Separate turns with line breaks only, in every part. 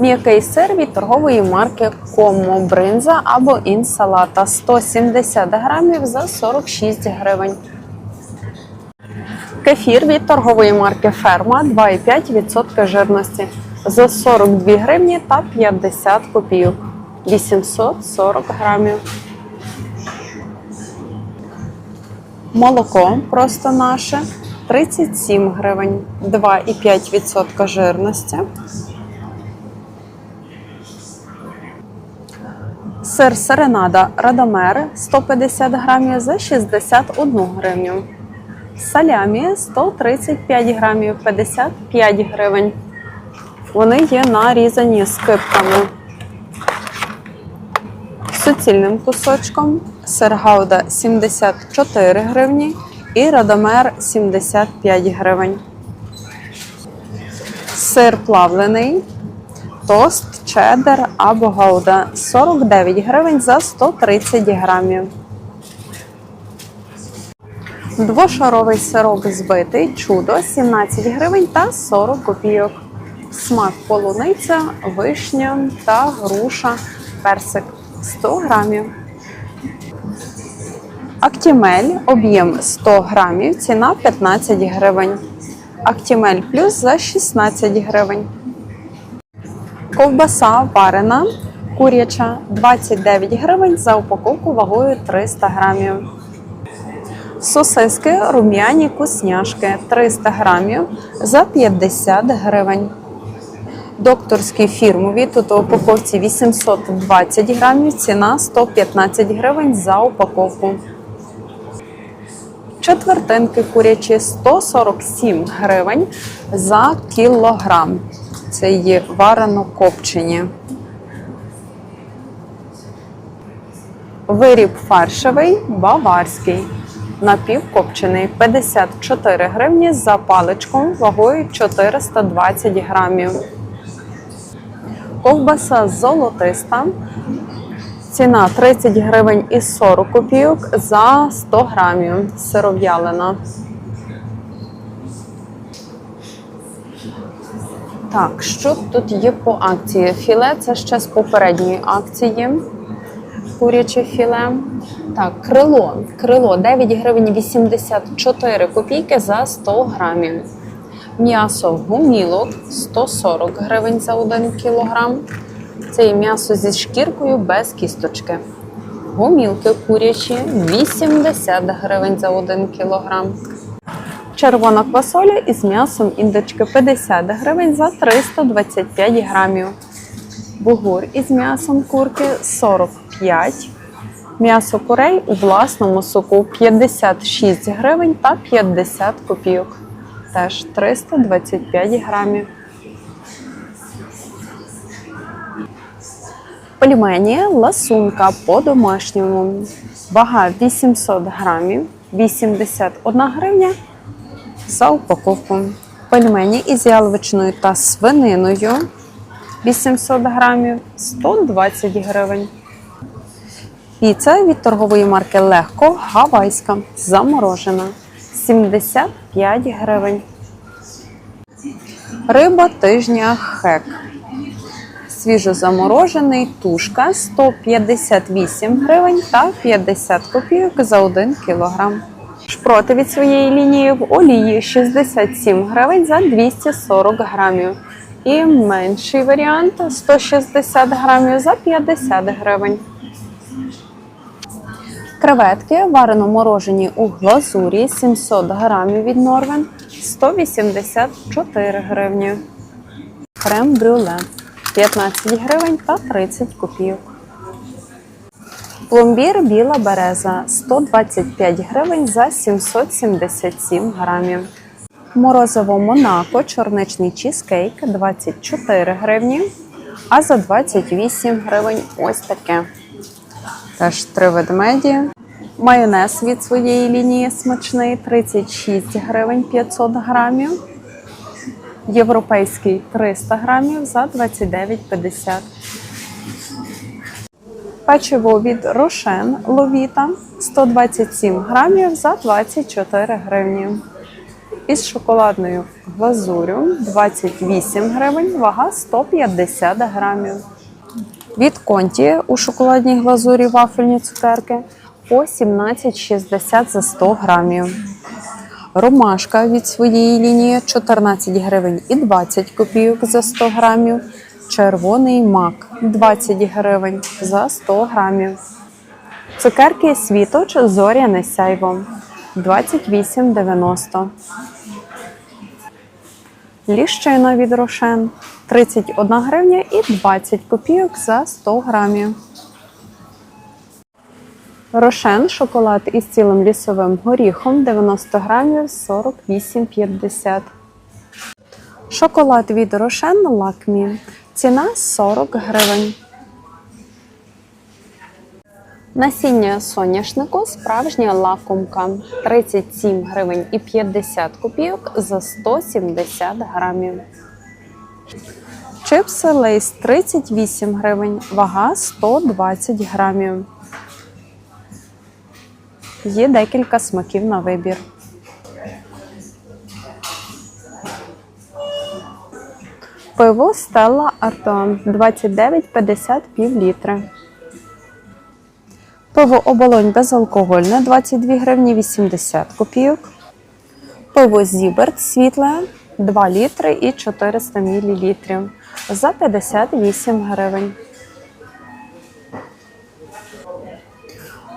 М'який сир від торгової марки Комо бринза або інсалата 170 грамів за 46 гривень. Кефір від торгової марки Ферма 2,5% жирності за 42 гривні та 50 копійок. 840 грамів. Молоко просто наше 37 гривень, 2,5% жирності. Сир серенада Радомер 150 грамів за 61 гривню. Салямі 135 грамів 55 гривень. Вони є нарізані скипками. Суцільним кусочком сир гауда 74 гривні і радомер 75 гривень. Сир плавлений, тост, чеддер або гауда 49 гривень за 130 грамів. Двошаровий сироп збитий чудо 17 гривень та 40 копійок. Смак полуниця, вишня та груша, персик 100 грамів. Актімель об'єм 100 грамів, ціна 15 гривень. Актімель плюс за 16 гривень. Ковбаса варена, куряча 29 гривень за упаковку вагою 300 грамів. Сосиски рум'яні кусняшки 300 грамів за 50 гривень. Докторські фірмові тут у упаковці 820 грамів, ціна 115 гривень за упаковку. Четвертинки курячі 147 гривень за кілограм. Це є варено копчені. Виріб фаршевий баварський. Напівкопчений 54 гривні за паличку вагою 420 грамів. Ковбаса золотиста. Ціна 30 гривень і 40 копійок за 100 грамів. Сиров'ялина. Так, що тут є по акції? Філе це ще з попередньої акції. Куряче філе. Так, крило. Крило 9 гривень 84 копійки за 100 грамів. М'ясо гумілок 140 гривень за 1 кілограм. Це є м'ясо зі шкіркою без кісточки. Гумілки курячі 80 гривень за 1 кілограм. Червона квасоля із м'ясом індички 50 гривень за 325 грамів. Бугур із м'ясом курки 45. М'ясо курей у власному соку 56 гривень та 50 копійок. Теж 325 грамів. Пельмені ласунка по-домашньому. Вага 800 грамів, 81 гривня за упаковку. Пельмені із яловичиною та свининою 800 грамів 120 гривень. Піца від торгової марки Легко Гавайська заморожена 75 гривень. Риба тижня хек. Свіжозаморожений тушка 158 гривень та 50 копійок за 1 кілограм. Шпроти від своєї лінії в олії 67 гривень за 240 грамів. І менший варіант 160 грамів за 50 гривень. Креветки варено морожені у глазурі 700 грамів від Норвен 184 гривні. Крем брюле 15 гривень та 30 копійок. Пломбір біла береза 125 гривень за 777 грамів. Морозиво Монако, чорничний чізкейк 24 гривні, а за 28 гривень ось таке. Теж три ведмеді. Майонез від своєї лінії смачний 36 гривень 500 грамів. Європейський 300 грамів за 29,50. Печиво від Рошен Ловіта 127 грамів за 24 гривні. із шоколадною глазурю 28 гривень, вага 150 грамів. Від конті у шоколадній глазурі вафельні цукерки по 17,60 за 100 грамів. Ромашка від своєї лінії 14 гривень і 20 копійок за 100 грамів. Червоний мак 20 гривень за 100 грамів. Цукерки світоч зоряне сяйво 28,90. Ліщина від рошен 31 гривня і 20 копійок за 100 грамів. Рошен шоколад із цілим лісовим горіхом 90 грамів 48,50. Шоколад від Рошен Лакмі. Ціна 40 гривень. Насіння соняшнику справжня лакомка 37 гривень і 50 копійок за 170 грамів. Чипси Лейс 38 гривень, вага 120 грамів. Є декілька смаків на вибір. Пиво Стелла Арто 29,50 пів літри. Пиво оболонь безалкогольне 22 гривні 80 копійок. Пиво Зіберт світле 2 літри і 400 мл за 58 гривень.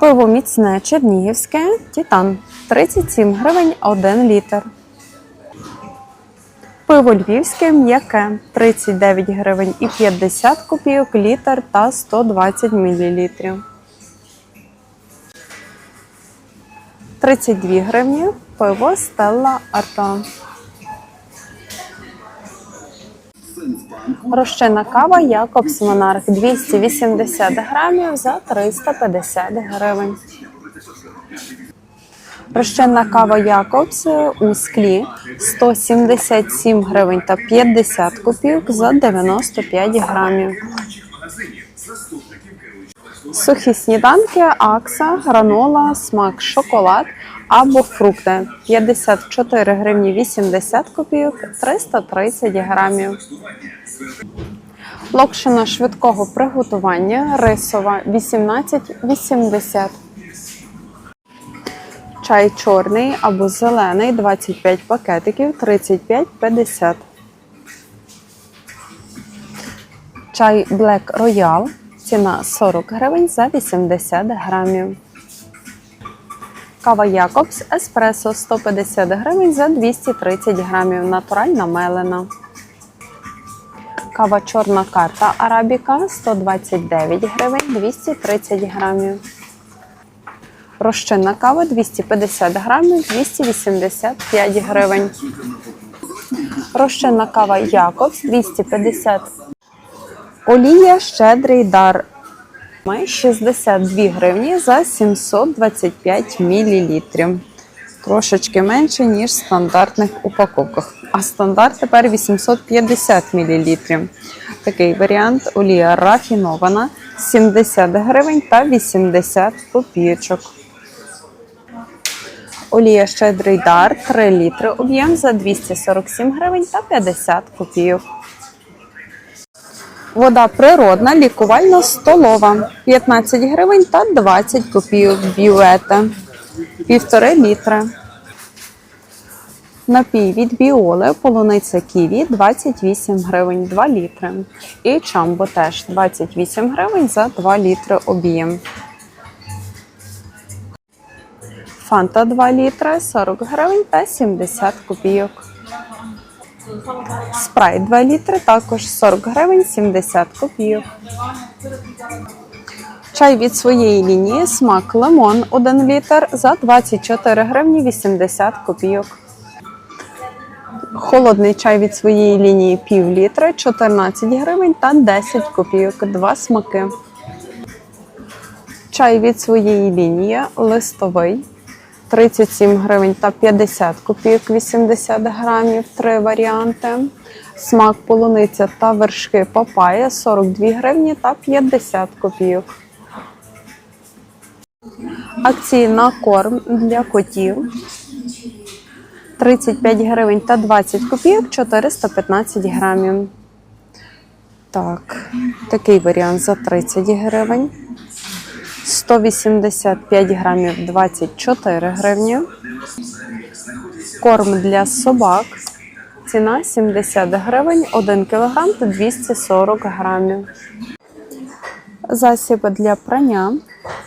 Пиво міцне чернігівське Титан 37 гривень 1 літр. Пиво львівське м'яке 39 гривень і 50 копійок літр та 120 мл. 32 гривні пиво Стелла Арто. Розчинна кава Якобс Монарх 280 грамів за 350 гривень. Розчинна кава Якобс у склі 177 гривень та 50 копійок за 95 грамів. Сухі сніданки, акса, гранола, смак, шоколад або фрукти 54 гривні 80 копійок, 330 грамів. Локшина швидкого приготування рисова 18,80. Чай чорний або зелений 25 пакетиків 35,50. Чай Black Royal. Ціна 40 гривень за 80 грамів. Кава Якобс Еспресо 150 гривень за 230 грамів. Натуральна мелена. Кава чорна карта Арабіка 129 гривень 230 грамів. Розчинна кава 250 грамів 285 гривень. Розчинна кава Якобс 250 Олія щедрий дар. 62 гривні за 725 мл. Трошечки менше, ніж в стандартних упаковках. А стандарт тепер 850 мл. Такий варіант олія рафінована 70 гривень та 80 копійочок. Олія щедрий дар 3 літри об'єм за 247 гривень та 50 копійок. Вода природна, лікувально столова 15 гривень та 20 копійок бюета. Півтори літри. Напій від біоли, полуниця ківі 28 гривень 2 літри. І чамбо теж 28 гривень за 2 літри об'єм. Фанта 2 літри 40 гривень та 70 копійок. Спрайт 2 літри, також 40 гривень 70 копійок. Чай від своєї лінії смак лимон 1 літр за 24 гривні 80 копійок. Холодний чай від своєї лінії пів літри 14 гривень та 10 копійок. Два смаки. Чай від своєї лінії листовий 37 гривень та 50 копійок 80 грамів, три варіанти. Смак полуниця та вершки папая 42 гривні та 50 копійок. Акції на корм для котів. 35 гривень та 20 копійок 415 грамів. Так, такий варіант за 30 гривень. 185 грамів 24 гривні. Корм для собак. Ціна 70 гривень, 1 кг та 240 грамів. Засіб для прання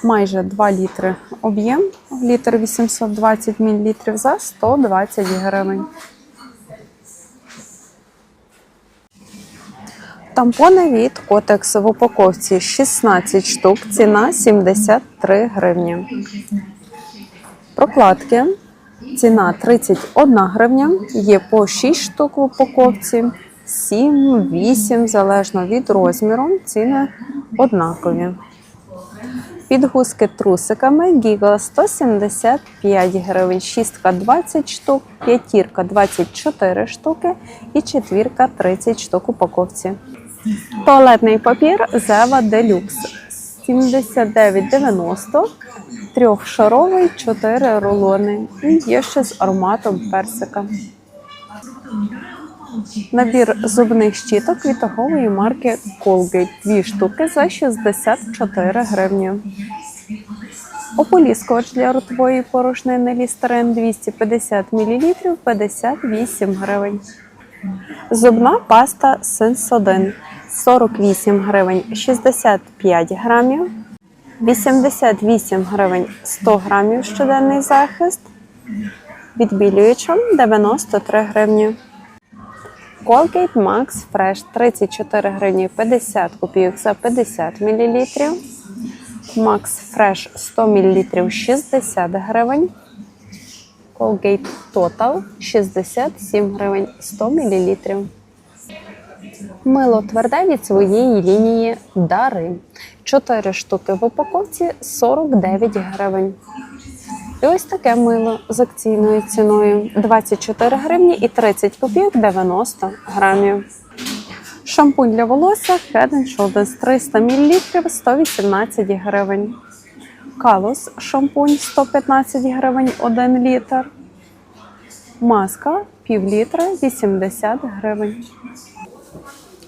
майже 2 літри об'єм, літр 820 мл за 120 гривень. Тампони від Котекс в упаковці. 16 штук, ціна 73 гривні. Прокладки. Ціна 31 гривня, є по 6 штук в упаковці, 7, 8, залежно від розміру, ціни однакові. Підгузки трусиками. Гіга 175 гривень, шістка 20 штук, п'ятірка 24 штуки. І четвірка 30 штук упаковці. Туалетний папір Зева Делюкс 79,90, трьохшаровий, 4 рулони. І є ще з ароматом персика. Набір зубних щіток від марки Colgate. Дві штуки за 64 гривні. Ополіскувач для ротової порошнини Лістерин 250 мл 58 гривень. Зубна паста Сенсодин 48 гривень 65 грамів, 88 гривень 100 грамів щоденний захист, відбілюючим 93 гривні. Colgate Max Fresh 34 гривні 50 копійок за 50 мл. Max Fresh 100 мл 60 гривень. Colgate Total 67 гривень 100 мл. Мило тверде від своєї лінії Дари. 4 штуки в упаковці 49 гривень. І ось таке мило з акційною ціною 24 гривні і 30 копійок 90 грамів. Шампунь для волосся Head Shoulders 300 мл 118 гривень. Калус шампунь 115 гривень 1 літр. Маска пів літра 80 гривень.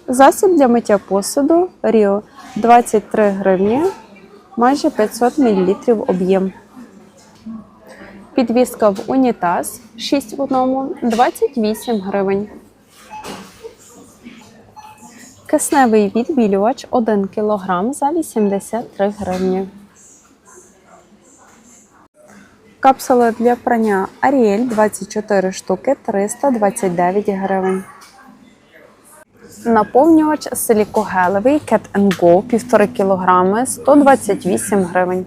Засіб для миття посуду Ріо 23 гривні, майже 500 мл об'єм. Підвіска в унітаз 6 в одному 28 гривень. Кисневий відбілювач 1 кг за 83 гривні. Капсули для прання Ariel 24 штуки 329 гривень. Наповнювач силікогелевий Cat Go 1,5 кг 128 гривень.